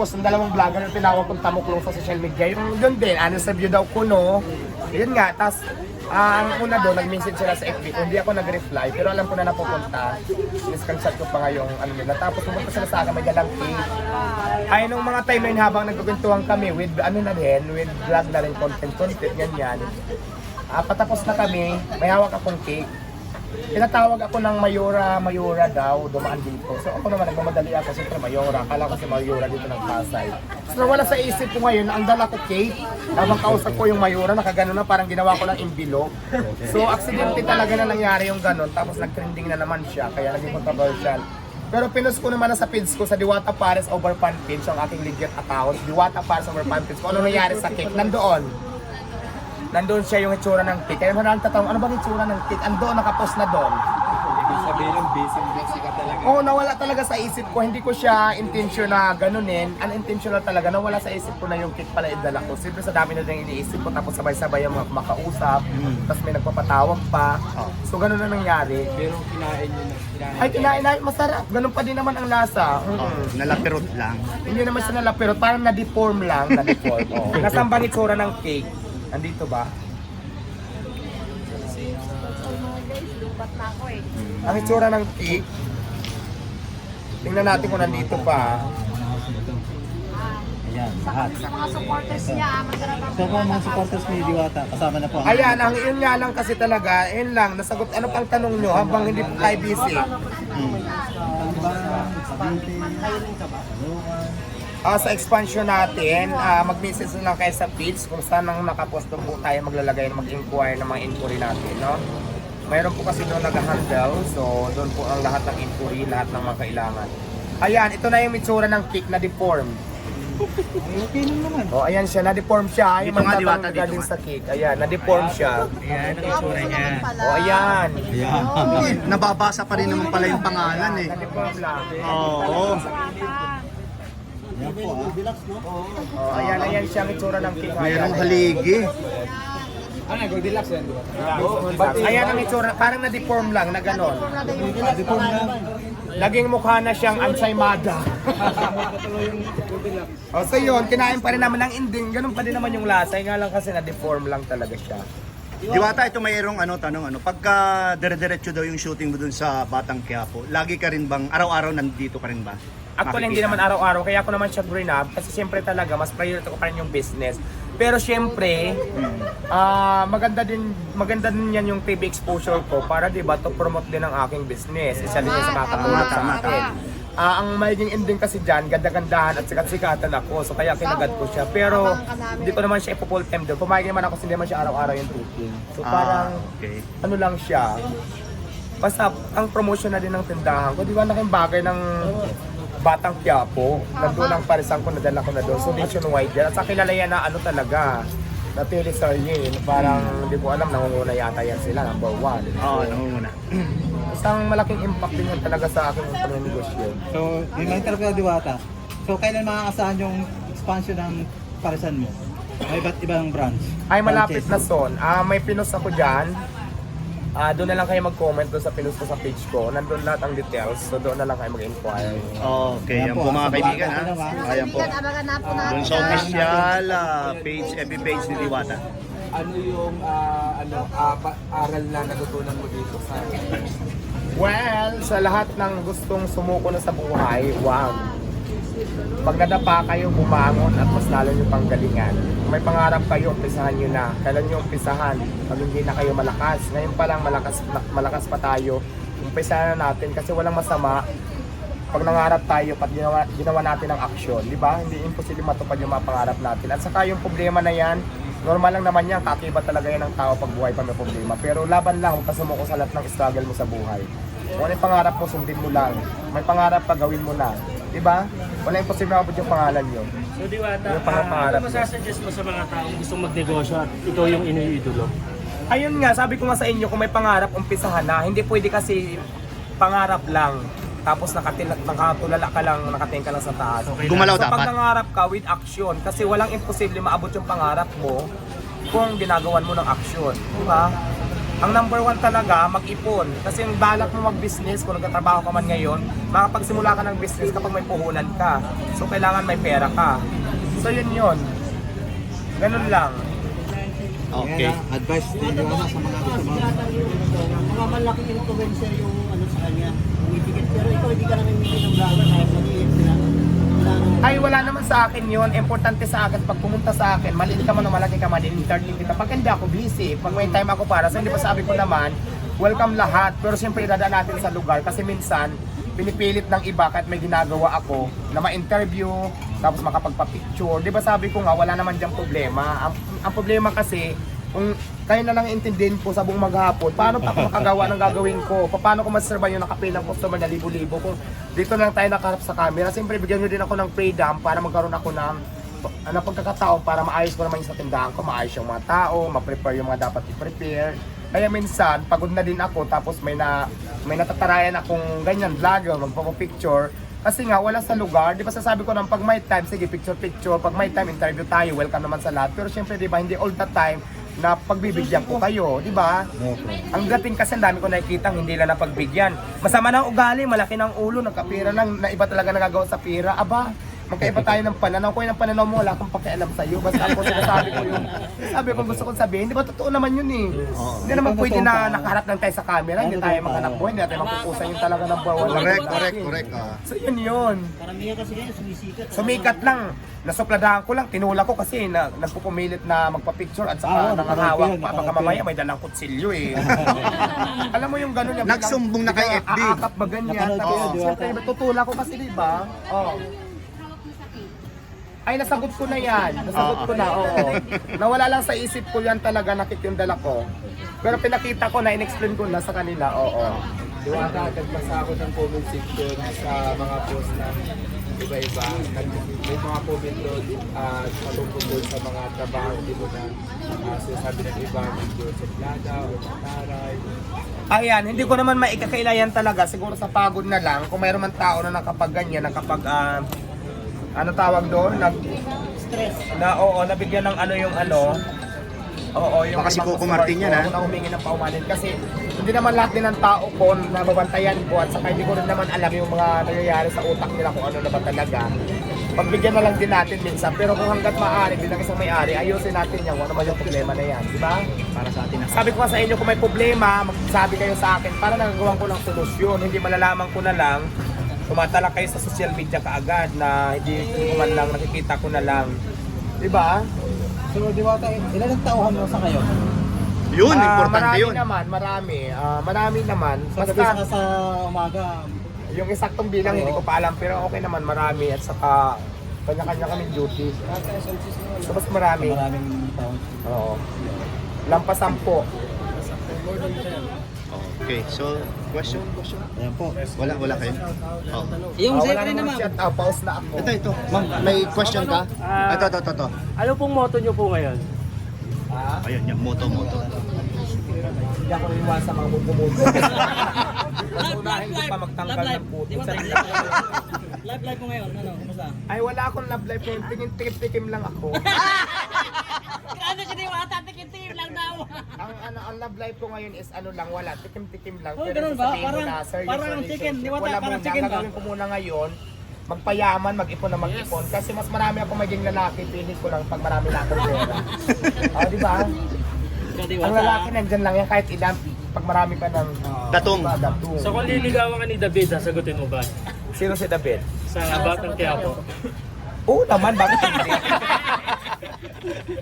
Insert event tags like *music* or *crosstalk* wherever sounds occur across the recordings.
post ng dalawang vlogger yung tinawag kong tamuklong sa social media. Yung doon din, honest review daw ko, no? Yun nga, tas ah, ang una doon, nag-message sila sa FB hindi ako nag-reply, pero alam ko na napupunta. Siniscreenshot ko pa nga yung ano nila. Tapos pumunta sila sa akin, may dalang cake. Ay, nung mga time na yun, habang nagkukwentuhan kami with, ano na din, with vlog na rin, content, content, ganyan. Ah, patapos na kami, may hawak akong cake. Pinatawag ako ng Mayura, Mayura daw, dumaan dito. So ako naman, nagmamadali ako, siyempre Mayura. Akala ko si Mayura dito ng Pasay. So wala sa isip ko ngayon, ang dala ko cake. Habang kausap ko yung Mayura, nakagano na, parang ginawa ko ng envelope. So aksidente talaga na nangyari yung ganon, tapos nag-trending na naman siya, kaya naging controversial. Pero pinost ko naman na sa page ko sa Diwata Pares over fan page, ang aking legit account. Diwata Pares over fan page. Kung ano nangyari sa cake, nandoon nandoon siya yung itsura ng cake. Kaya marang tatanong, ano bang itsura ng cake? Andoon, nakapost na doon. Ibig sabihin ng busy busy ka talaga. Oo, nawala talaga sa isip ko. Hindi ko siya intention na ganunin. Unintentional talaga. Nawala sa isip ko na yung cake pala idala ko. Siyempre sa dami na din iniisip ko. Tapos sabay-sabay yung mga makausap. Tapos may nagpapatawag pa. So ganun na nangyari. Pero kinain na. Kinain Ay, kinain na, masarap. Ganun pa din naman ang lasa. Mm. Nalapirot lang. Hindi naman siya nalapirot. Parang na-deform lang. Na-deform. *laughs* Oh. Nasaan ba ang itsura ng cake? Andito ba? Lupat na ako eh. Ang itsura ng cake. Tingnan natin kung nandito pa. Ayan, lahat. Sa mga supporters niya, ah, masarap ang So po mga supporters ni Diwata, kasama na po ang Ayan, ang yun nga lang kasi talaga, yun lang, nasagot, ano pang tanong nyo habang hindi po tayo busy? Ah, sa expansion natin, ah, mag-message na lang kayo sa page kung saan ang nakapost po tayo maglalagay na mag-inquire ng mga inquiry natin, no? Mayroon po kasi doon nag-handle, so doon po ang lahat ng inquiry, lahat ng mga kailangan. Ayan, ito na yung itsura ng cake na deformed. Okay lang naman. Oh, ayan siya, na-deform siya. Yung Dito nga, mga Diwata, tatang dito nga. sa cake. Ayan, na-deform siya. Ayan ang itsura niya. Oh, ayan. Ayan. Nababasa pa rin naman pala yung pangalan eh. Na-deform lang. Oo. Ayan po ah. Oh, ayan, ayan siya ang itsura ng cake. Merong haligi. Ano, Goldilocks yan, di ba? Ayan ang itsura, parang na-deform lang, na gano'n. Naging mukha na siyang ansaymada. o so yun, kinain pa rin naman ng ending, ganun pa din naman yung lasa. Yung nga lang kasi na-deform lang talaga siya. Diwata, ito mayroong ano, tanong ano. Pagka dire-diretso daw yung shooting mo dun sa Batang Quiapo, lagi ka rin bang, araw-araw nandito ka rin ba? Actually, hindi naman araw-araw, kaya ako naman siya green up kasi siyempre talaga, mas priority ko pa rin yung business. Pero siyempre, ah maganda din maganda din yan yung TV exposure ko para 'di ba to promote din ang aking business. Isa din yan sa makakatulong Tama, sa tama, akin. Ah, ang magiging ending kasi diyan, ganda-gandahan at sikat-sikatan ako. So kaya kinagad ko siya. Pero hindi ko naman siya ipo-full time doon. Pumayag naman ako, hindi naman siya araw-araw yung shooting. So parang Ah, okay. ano lang siya. Basta ang promotion na din ng tindahan ko. Di ba naking bagay ng Batang Quiapo. Nandun ang parisan ko, nadala ko na doon. So nationwide yan. At sa kilala yan na ano talaga, na teleserye. eh. Parang hindi ko alam, nangunguna yata yan sila, number one. Oo, nangunguna. *clears throat* Isang malaking impact din yan talaga sa aking pag-negosyo. So, may mga interview ka diwata. So, kailan makakasahan yung expansion ng parisan mo? May iba't ibang branch. Ay, malapit na son. Ah, may pinos ako dyan. Ah, doon na lang kayo mag-comment doon sa pinos ko sa page ko. Nandun lahat ang details. So doon na lang kayo mag-inquire. Okay, yan Ayan po po, mga kaibigan ha. ano ba? Ayan po. Abangan na po natin. Doon sa official ah, page, FB page ni Diwata. Ano yung ah, ano ah, pa- aral na natutunan mo dito sa Well, sa lahat ng gustong sumuko na sa buhay, wag. Pag nadapa kayo, bumangon at mas lalo nyo. Kung may pangarap kayo, umpisahan nyo na. Kailan nyo umpisahan? Pag hindi na kayo malakas. Ngayon pa lang, malakas, malakas pa tayo. Umpisahan na natin kasi walang masama. Pag nangarap tayo, pag ginawa, ginawa natin ang aksyon, di ba? Hindi imposible matupad yung mga pangarap natin. At saka yung problema na yan, normal lang naman yan, kakiba talaga yan ng tao pag buhay pa may problema. Pero laban lang, huwag ka sumuko sa lahat ng struggle mo sa buhay. Kung ano pangarap mo, sundin mo lang. May pangarap pa, gawin mo na. Di ba? Wala imposible mabot yung pangalan nyo. So Diwata, Yung uh, pangapangarap ano mo. masasuggest mo sa mga taong gustong magnegosyo at ikaw yung iniidolo? Ayun nga, sabi ko nga sa inyo, kung may pangarap, umpisahan na. Hindi pwede kasi pangarap lang. Tapos nakatila, nakatulala ka lang, nakatingin ka lang sa taas. Gumalaw so, pag dapat. nangarap ka with action, kasi walang imposible maabot yung pangarap mo kung ginagawan mo ng action. Di ba? Ang number one talaga, mag-ipon. Kasi yung balak mo mag-business, kung nagtatrabaho ka man ngayon, makapagsimula ka ng business kapag may puhunan ka. So, kailangan may pera ka. So, yun yun. Ganun lang. Okay. Ah, advice din Diwata sa mga gusto mo. mga malaking influencer yung ano sa kanya, umibigit. Pero ikaw hindi ka naman hindi ng vlogger kahit Ay, wala naman sa akin yun. Importante sa akin, pag pumunta sa akin, maliit ka man o malaki ka man, in-entertain kita. Pag hindi ako busy, pag may time ako para, so hindi pa sabi ko naman, welcome lahat. Pero siyempre, idadaan natin sa lugar kasi minsan, pinipilit ng iba kahit may ginagawa ako na ma-interview, tapos makapagpa-picture. Di ba sabi ko nga, wala naman diyang problema. Ang, ang problema kasi, kung kayo na lang intindihin po sa buong maghapon, paano pa ako makagawa ng gagawin ko? Pa- Paano ko maserve yung nakapilang customer na libo-libo? Kung dito lang tayo nakaharap sa camera, siyempre bigyan nyo din ako ng freedom para magkaroon ako ng ano pagkakataon para maayos ko naman yung sa tindahan ko, maayos yung mga tao, ma-prepare yung mga dapat i-prepare. Kaya minsan, pagod na din ako, tapos may na may natatarayan akong ganyan vlogger, magpapapicture. Kasi nga, wala sa lugar. Di ba sasabi ko nang pag may time, sige, picture-picture. Pag may time, interview tayo. Welcome naman sa lahat. Pero syempre, di ba, hindi all the time na pagbibigyan ko kayo, di ba? Ang dating kasi ang dami ko nakikita hindi lang napagbigyan. Masama ng ugali, malaki ng ulo, nagkapira lang, na iba talaga nagagawa sa pira. Aba, magkaiba tayo ng pananaw. Kung yung pananaw mo, wala akong pakialam sa'yo. Basta ako *laughs* sinasabi ko yung, sabi ko gusto kong sabihin, di ba totoo naman yun eh. Hindi naman pwede na nakaharap lang tayo sa camera, hindi tayo maghanap buhay, hindi natin mapupusan yung talaga number one. Correct, correct, correct. ah. So yun yun. karamihan kasi ganyan sumisikat. Sumikat lang. Nasupladahan ko lang, tinula ko kasi na, nagpupumilit na magpa-picture at Ah, saka oo, nakahawak nakarap pa. yun, Baka nakarap mamaya may dalang kutsilyo eh. *laughs* Alam mo yung gano'n yung Nagsumbong na kay FB. Aakap ba ganyan? Ko Tapos, di ba? Siyempre, tutula ko kasi, di ba? Oo. Ay, nasagot ko na yan. Nasagot ko na, oo. Nawala lang sa isip ko yan talaga, nakit yung dala ko. Pero pinakita ko na, in-explain ko na sa kanila, oo. Diwata, nagbasa ako ng comment section sa mga post na iba-iba. May mga comment doon uh, patungkol doon sa mga trabaho mo na uh, sinasabi ng iba, medyo suplada o mataray. Ayan, hindi ko naman maikakailayan talaga. Siguro sa pagod na lang. Kung mayroon man tao na nakapag ganyan, nakapag, ah, ano tawag doon? Nag, Stress. na, oo, nabigyan ng ano yung ano. Oo, yung Baka si Coco Martin ko, yan, ha? ako na humingi ng paumanin. Kasi hindi naman lahat din ng tao ko na babantayan ko at saka hindi ko rin naman alam yung mga nangyayari sa utak nila kung ano na ba talaga. Pagbigyan na lang din natin minsan. Pero kung hanggat maaari, bilang isang may-ari, ayusin natin yan kung ano ba yung problema na yan. Di ba? Para sa atin. ah. Sabi ko nga sa inyo, kung may problema, magsabi kayo sa akin para nagagawa ko ng solusyon. Hindi malalaman ko na lang, tumatala kayo sa social media kaagad na hindi ko man lang nakikita ko na lang. Di ba? So, Diwata, ilan ang tauhan mo sa ngayon? Yun, Ah, importante marami yun. naman, marami. Ah, marami naman. So, gabi Basta sa umaga, yung eksaktong bilang hindi ko pa alam pero okay naman marami at saka kanya-kanya kami duty. So mas marami. maraming taon. Oo. Lampas sampo. Okay, so, question, question. Ayan po. Wala, wala kayo. Oh. Yung Ah, wala rin namang naman. chat. Ah, pause na ako. Ito, ito. Ma'am, may question ka? Ah. Ito, ito, ito, ito. Ano pong motto nyo po ngayon? Ah, Ayun, yung moto, moto. hindi ako iwan sa mga. Mas *laughs* unahin ko pa magtanggal ng puto sa Live live mo ngayon, ano, kumusta? Ay, wala akong love life. eh. Tingin tikim-tikim lang ako. *laughs* Ano si Diwata, tikim-tikim lang daw. Ang ano ang love life ko ngayon is ano lang wala tikim-tikim lang Oh, ganun ba? sasabihin Parang- na, serious parang chicken, di ba? wala Parang muna chicken ba? gagawin ko muna ngayon magpayaman, mag-ipon na mag-ipon kasi mas marami ako maging lalaki pilit ko lang pag marami na akong pera oh, *laughs* di ba? Ang lalaki nandyan lang yan kahit ilan pag marami ka ng Datong. Diba, datong. So kung liligawan ka ni David, sasagutin mo ba? sino si David? Sa Batang Quiapo. Oo naman, bakit hindi? *laughs*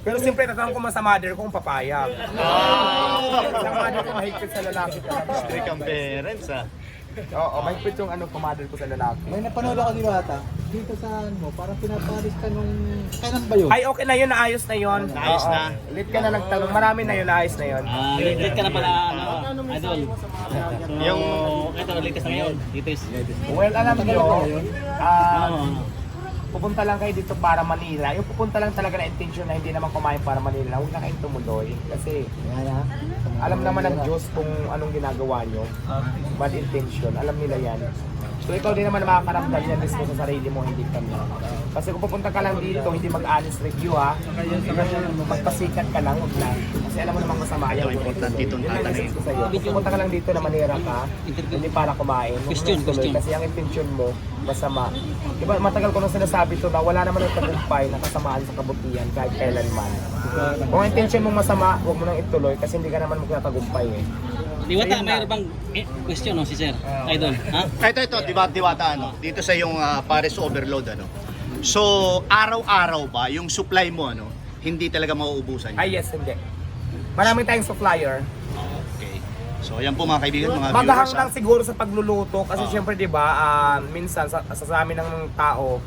Pero siyempre, tatanong ko man sa mother ko kung papayag. Oh! Sa mother ko mahigpit sa lalaki talaga. Strict ang parents, ah. Oo, mahigpit yung ano, mother ko sa lalaki. May napanood ako Diwata. Dito sa ano mo, parang pinapalis ka nung... Kailan ba yun? Ay, okay na yun, naayos na yun. Naayos Oo. na. Late ka na nagtanong, marami na yun, naayos na yun. Ah, late ka na pala, ano, idol. Yung ito, late ka sa ngayon. Dito is... Well, alam nyo, na ah. Pupunta lang kayo dito para Manila. Yung pupunta lang talaga na intention na hindi naman kumain para Manila, huwag na kayong tumuloy. Kasi ha. alam naman ng Diyos kung anong ginagawa nyo. Bad intention, alam nila yan. So ikaw din naman makakaramdam yan mismo sa sarili mo, hindi kami. Kasi kung pupunta ka lang dito, hindi mag-honest review ha. Magpasikat ka lang, huwag lang. Kasi alam mo naman masama yan. Ito, important itong ang tatanungin. Kung pupunta ka lang dito na manira ka, hindi para kumain. Question, question. Kasi ang intention mo, masama. Diba, matagal ko nang sinasabi to na wala naman yung tagumpay na kasamaan sa kabutihan kahit kailanman. Kung ang intention mo masama, huwag mo nang ituloy kasi hindi ka naman magtatagumpay eh. Diwata, mayroon bang eh, question no si Sir? Idol, ha? Ito, ito, diwata, diwata, ano, dito sa yung ah, Paris overload, ano. So, araw-araw ba, yung supply mo, ano, hindi talaga mauubusan? Ay yes, hindi. Marami tayong supplier. Okay. So, ayan po mga kaibigan, mga Magahang viewers. lang ah. siguro sa pagluluto kasi Oo. syempre 'di ba ah, minsan sa, sa, sa amin ng tao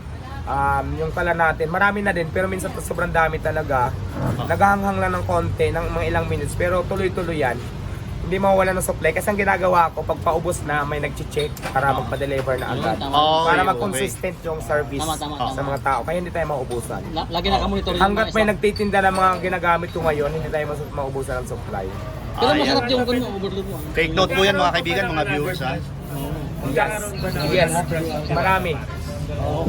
um, yung kala natin marami na din pero minsan sobrang dami talaga naghahanghang lang ng konti ng mga ilang minutes pero tuloy-tuloy yan hindi mawawala ng supply kasi ang ginagawa ko pag paubos na may nag-check para magpa-deliver na agad Tama. Okay, para okay. mag-consistent yung service Tama, tama, sa tama. mga tao kaya hindi tayo maubusan La- Lagi naka-monitor yung hanggat mga may nagtitinda ng mga ginagamit ko ngayon hindi tayo mas- maubusan ng supply Pero Ayan. masarap yung kuno overload mo. ano? Take note po yan mga kaibigan, mga viewers ha. yes, yes. marami Oo.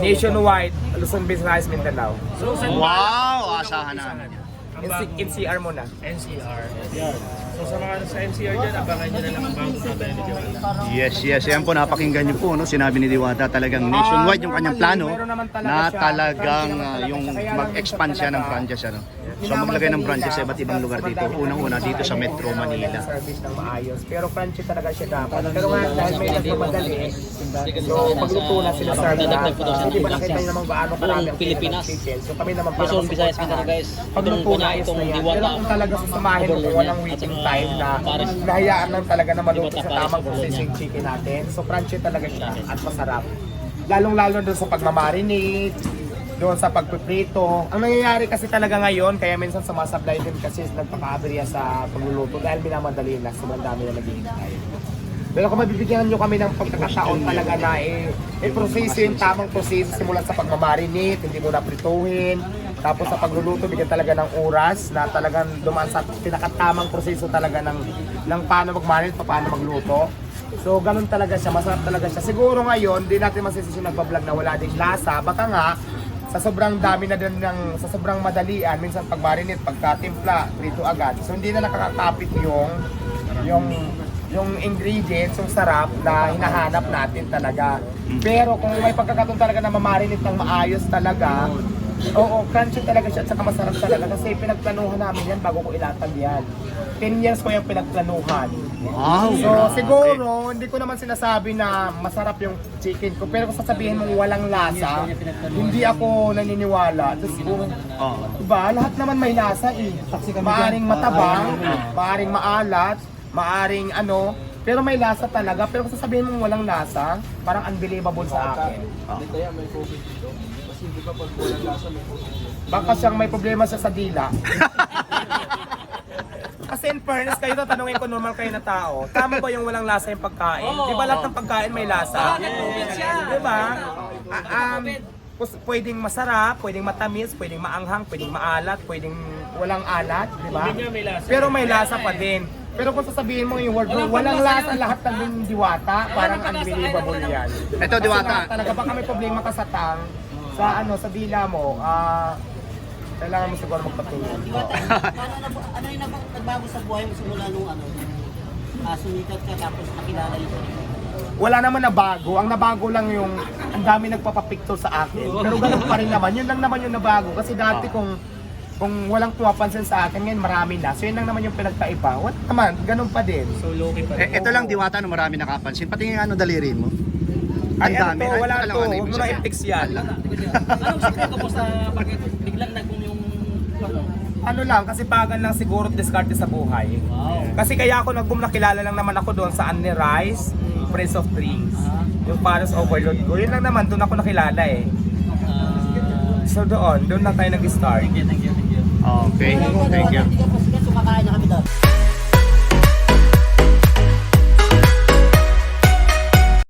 Nationwide, Luzon, Visayas, Mindanao. Wow, asahan namin. NCR muna. NCR. So sa mga sa NCR dyan, abangan nyo na lang ang bagong tatay ni Diwata. Yes, yes. Ayan po, napakinggan niyo po, no? Sinabi ni Diwata talagang nationwide yung kanyang plano na talagang ah, yung mag-expand siya ng franchise, ano? So, maglagay ng branches sa iba't ibang lugar dito. Unang-una dito sa Metro Manila. service ng maayos. Pero crunchy talaga siya dapat. Pero nga, dahil may nagmamadali, so pagluto na sila sa Hindi ba nakita niyo naman gaano karami ang Pilipinas. So kami naman para Luzon, Visayas, Mindanao guys. Pagluto na itong diwata. Pero kung talaga sasamahin mo kung walang waiting time na nahayaan lang talaga na maluto sa tamang processing chicken natin. So crunchy talaga siya at masarap. Lalong-lalo doon sa pagmamarinate, doon sa pagpiprito. Ang nangyayari kasi talaga ngayon, kaya minsan sumasablay din kasi nagpaka-aberya sa pagluluto dahil minamadali na, sobrang dami na naghihintay. Pero kung mabibigyan nyo kami ng pagkakataon talaga na eh, eh proseso yung tamang proseso simulan sa pagmamarinate, hindi mo na tapos sa pagluluto, bigyan talaga ng oras na talagang dumaan sa pinakatamang proseso talaga ng, ng paano mag-marinate, paano magluto. So, ganun talaga siya, masarap talaga siya. Siguro ngayon, di natin masisisi nagbablog na wala ding lasa. Baka nga, sa sobrang dami na din ng, sa sobrang madalian, minsan pag marinate, pagkatimpla, prito agad. So, hindi na nakakapit yung, yung, yung ingredients, yung sarap na hinahanap natin talaga. Pero kung may pagkakataon talaga na mamarinate ng maayos talaga, oo, crunchy talaga siya at saka masarap talaga kasi pinagplanuhan namin yan bago ko ilatag yan. 10 years ko yung pinagplanuhan. Wow! So siguro, hindi ko naman sinasabi na masarap yung chicken ko. Pero kung sasabihin mong walang lasa, hindi ako naniniwala. Tapos kung, Oo. diba, lahat naman may lasa eh. Maaring matabang, maaring maalat, maaring ano, pero may lasa talaga. Pero kung sasabihin mong walang lasa, parang unbelievable sa akin. Kaya may COVID dito. Kasi di ba pag walang lasa may dito? Baka siyang may problema siya sa dila. *laughs* Kasi in fairness kayo, tatanungin ko normal kayo na tao. Tama ba yung walang lasa yung pagkain? Di ba lahat ng pagkain may lasa? Di ba? Ah, um, pus- pwedeng masarap, pwedeng matamis, pwedeng maanghang, pwedeng maalat, pwedeng walang alat, di ba? Hindi nga may lasa. Pero may lasa pa din. Pero kung sasabihin mo yung word, walang lasa lahat ng diwata, parang unbelievable yan. Ito, Diwata. Nga, talaga baka may problema ka sa tang, sa ano, sa dila mo, ah, kailangan mo siguro magpatulong. Paano na, ano yung nag- nagbago sa buhay mo simula nung ano, ah, sumikat ka tapos nakilala yung Wala naman na bago. Ang nabago lang yung ang dami nagpapapicture sa akin. Pero ganun pa rin naman. Yun lang naman yung nabago. Kasi dati kung kung walang pumapansin sa akin, ngayon marami na. So yun lang naman yung pinagkaiba. What naman, ganun pa din. So low-key pa rin. Eh, ito lang Diwata, no, marami nakapansin. Pati nga ano dalirin mo. Ang ano dami. to, Ay, wala to. ano Huwag mo na i-fix yan. Anong sikreto po sa bakit biglang nagboom yung ano? Ano lang, kasi pagan lang siguro at diskarte sa buhay. Kasi kaya ako nag-boom, nakilala lang naman ako doon sa Anne Rice, Prince of Drinks. Yung Paris Overload ko. Yun lang naman, doon ako nakilala eh. So doon, doon lang tayo nag-start. Thank you, thank you, thank you. Okay, thank you. Kakain na kami doon.